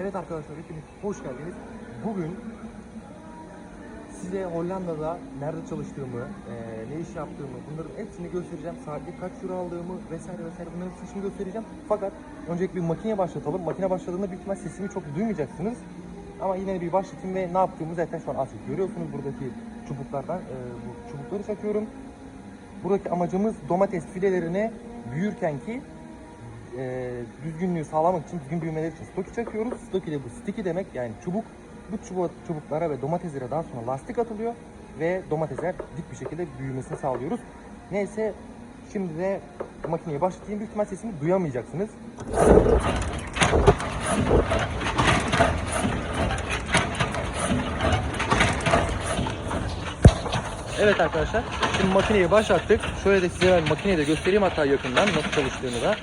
Evet arkadaşlar hepiniz hoş geldiniz. Bugün size Hollanda'da nerede çalıştığımı, eee, ne iş yaptığımı, bunların hepsini göstereceğim. Saatlik kaç euro aldığımı vesaire vesaire bunların hepsini göstereceğim. Fakat öncelikle bir makineye başlatalım. Makine başladığında büyük ihtimal sesimi çok duymayacaksınız. Ama yine de bir başlatayım ve ne yaptığımı zaten şu an az görüyorsunuz buradaki çubuklardan. eee, bu çubukları çakıyorum. Buradaki amacımız domates filelerine büyürken ki e, düzgünlüğü sağlamak için, düzgün büyümeleri için stoki çakıyoruz. Stoki de bu sticky demek yani çubuk. Bu çubuk, çubuklara ve domateslere daha sonra lastik atılıyor ve domatesler dik bir şekilde büyümesini sağlıyoruz. Neyse şimdi de makineyi başlatayım. Büyük ihtimal sesimi duyamayacaksınız. Evet arkadaşlar, şimdi makineyi başlattık. Şöyle de size ben makineyi de göstereyim hatta yakından nasıl çalıştığını da.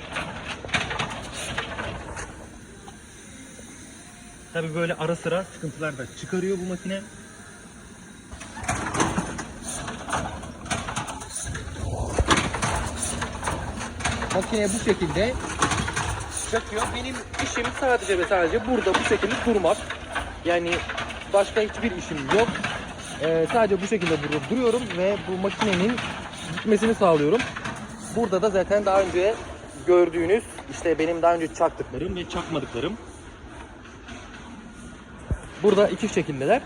Tabii böyle ara sıra sıkıntılar da çıkarıyor bu makine. Makine bu şekilde çakıyor. Benim işim sadece ve sadece burada bu şekilde durmak. Yani başka hiçbir işim yok. Ee, sadece bu şekilde burada duruyorum ve bu makinenin gitmesini sağlıyorum. Burada da zaten daha önce gördüğünüz işte benim daha önce çaktıklarım ve çakmadıklarım Burada iki şekildeler.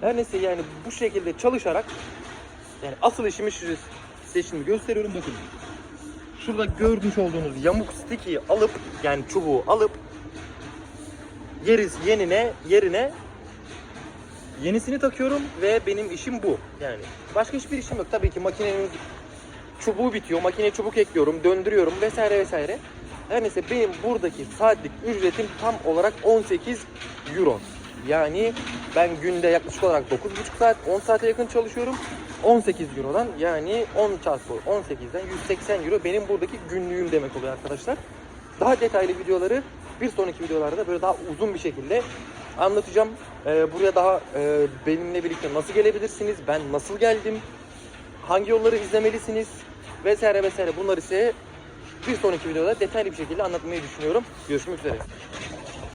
Her neyse yani bu şekilde çalışarak yani asıl işimi size size şimdi gösteriyorum bakın. Şurada görmüş olduğunuz yamuk sticky'yi alıp yani çubuğu alıp yeriz yenine yerine yenisini takıyorum ve benim işim bu. Yani başka hiçbir işim yok. Tabii ki makinenin çubuğu bitiyor. Makineye çubuk ekliyorum, döndürüyorum vesaire vesaire. Her neyse benim buradaki saatlik ücretim tam olarak 18 euro. Yani ben günde yaklaşık olarak 9,5 saat, 10 saate yakın çalışıyorum. 18 Euro'dan yani 10 çarpı 18'den 180 Euro benim buradaki günlüğüm demek oluyor arkadaşlar. Daha detaylı videoları bir sonraki videolarda böyle daha uzun bir şekilde anlatacağım. Ee, buraya daha e, benimle birlikte nasıl gelebilirsiniz, ben nasıl geldim, hangi yolları izlemelisiniz vesaire vesaire bunları size bir sonraki videoda detaylı bir şekilde anlatmayı düşünüyorum. Görüşmek üzere.